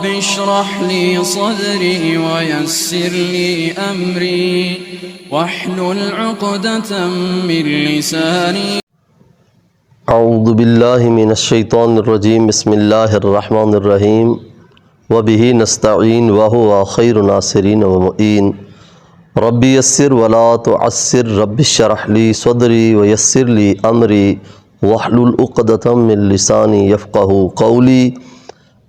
رب اشرح لي صدري ويسر لي أمري واحلل عقدة من لساني. أعوذ بالله من الشيطان الرجيم. بسم الله الرحمن الرحيم. وبه نستعين وهو خير ناصرين ومؤين. ربي يسر ولا تعسر. رب اشرح لي صدري ويسر لي أمري. واحلل عقدة من لساني يفقه قولي.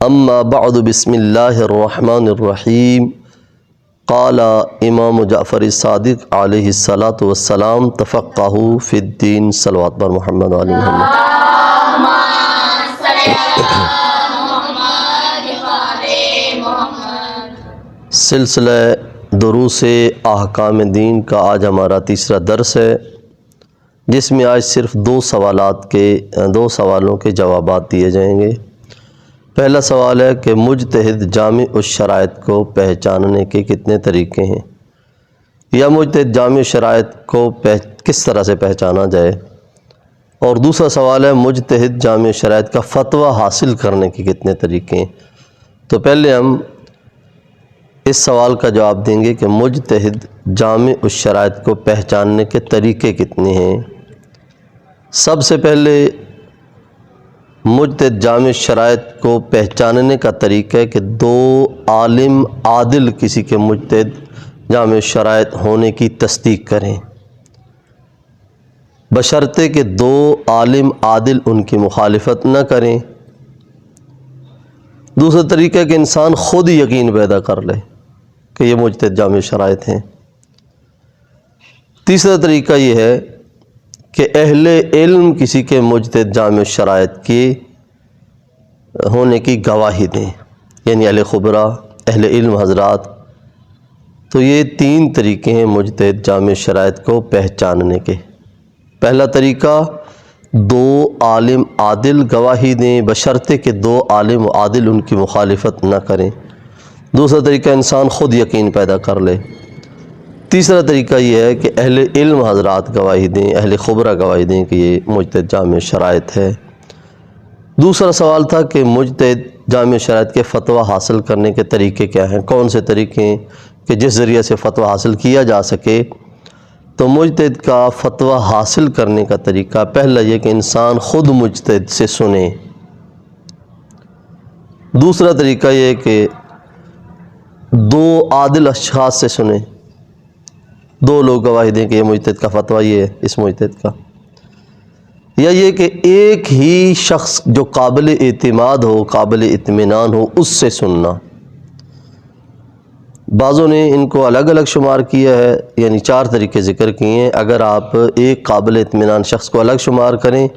اما بعد، بسم اللہ الرحمن الرحیم قال امام جعفر صادق علیہ الصلاۃ والسلام تفقہ فی الدین صلوات بر محمد علی محمد. سلسلہ دروس احکام دین کا آج ہمارا تیسرا درس ہے، جس میں آج صرف دو سوالات کے، دو سوالوں کے جوابات دیے جائیں گے۔ پہلا سوال ہے کہ مجتہد جامع اس شرائط کو پہچاننے کے کتنے طریقے ہیں؟ یا مجتہد جامع شرائط کو کس طرح سے پہچانا جائے؟ اور دوسرا سوال ہے، مجتہد جامع شرائط کا فتویٰ حاصل کرنے کے کتنے طریقے ہیں؟ تو پہلے ہم اس سوال کا جواب دیں گے کہ مجتہد جامع اس شرائط کو پہچاننے کے طریقے کتنے ہیں؟ سب سے پہلے مجتہد جامع شرائط کو پہچاننے کا طریقہ ہے کہ دو عالم عادل کسی کے مجتہد جامع شرائط ہونے کی تصدیق کریں۔ بشرطے کہ دو عالم عادل ان کی مخالفت نہ کریں۔ دوسرا طریقہ کہ انسان خود یقین پیدا کر لے کہ یہ مجتہد جامع شرائط ہیں۔ تیسرا طریقہ یہ ہے کہ اہل علم کسی کے مجتہد جامع شرائط کی ہونے کی گواہی دیں یعنی اہل خبرہ، اہل علم حضرات۔ تو یہ تین طریقے ہیں مجتہد جامع شرائط کو پہچاننے کے۔ پہلا طریقہ، دو عالم عادل گواہی دیں، بشرطے کہ دو عالم عادل ان کی مخالفت نہ کریں۔ دوسرا طریقہ، انسان خود یقین پیدا کر لے۔ تیسرا طریقہ یہ ہے کہ اہل علم حضرات گواہی دیں، اہل خبرہ گواہی دیں کہ یہ مجتہد جامع شرائط ہے۔ دوسرا سوال تھا کہ مجتہد جامع شرائط کے فتویٰ حاصل کرنے کے طریقے کیا ہیں؟ کون سے طریقے ہیں کہ جس ذریعے سے فتویٰ حاصل کیا جا سکے؟ تو مجتہد کا فتویٰ حاصل کرنے کا طریقہ پہلا یہ کہ انسان خود مجتہد سے سنے۔ دوسرا طریقہ یہ کہ دو عادل اشخاص سے سنیں دو لوگ گواہی دیں کہ یہ مجتہد کا فتویٰ یہ ہے، اس مجتہد کا۔ یا یہ کہ ایک ہی شخص جو قابل اعتماد ہو، قابل اطمینان ہو، اس سے سننا۔ بعضوں نے ان کو الگ الگ شمار کیا ہے یعنی چار طریقے ذکر کیے ہیں۔ اگر آپ ایک قابل اطمینان شخص کو الگ شمار کریں،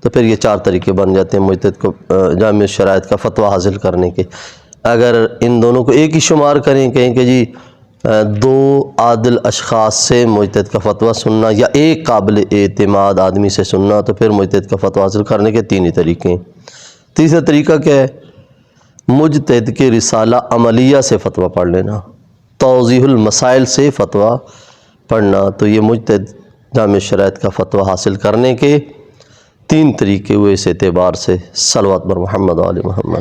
تو پھر یہ چار طریقے بن جاتے ہیں مجتہد کو جامع شرائط کا فتویٰ حاصل کرنے کے۔ اگر ان دونوں کو ایک ہی شمار کریں، کہیں کہ جی دو عادل اشخاص سے مجتہد کا فتویٰ سننا یا ایک قابل اعتماد آدمی سے سننا تو پھر مجتہد کا فتویٰ حاصل کرنے کے تین ہی طریقے ہیں۔ تیسرا طریقہ کیا ہے؟ مجتہد کے رسالہ عملیہ سے فتویٰ پڑھ لینا، توضیح المسائل سے فتویٰ پڑھنا۔ تو یہ مجتہد جامع شرائط کا فتویٰ حاصل کرنے کے تین طریقے ہوئے اس اعتبار سے۔ صلوات بر محمد علی محمد۔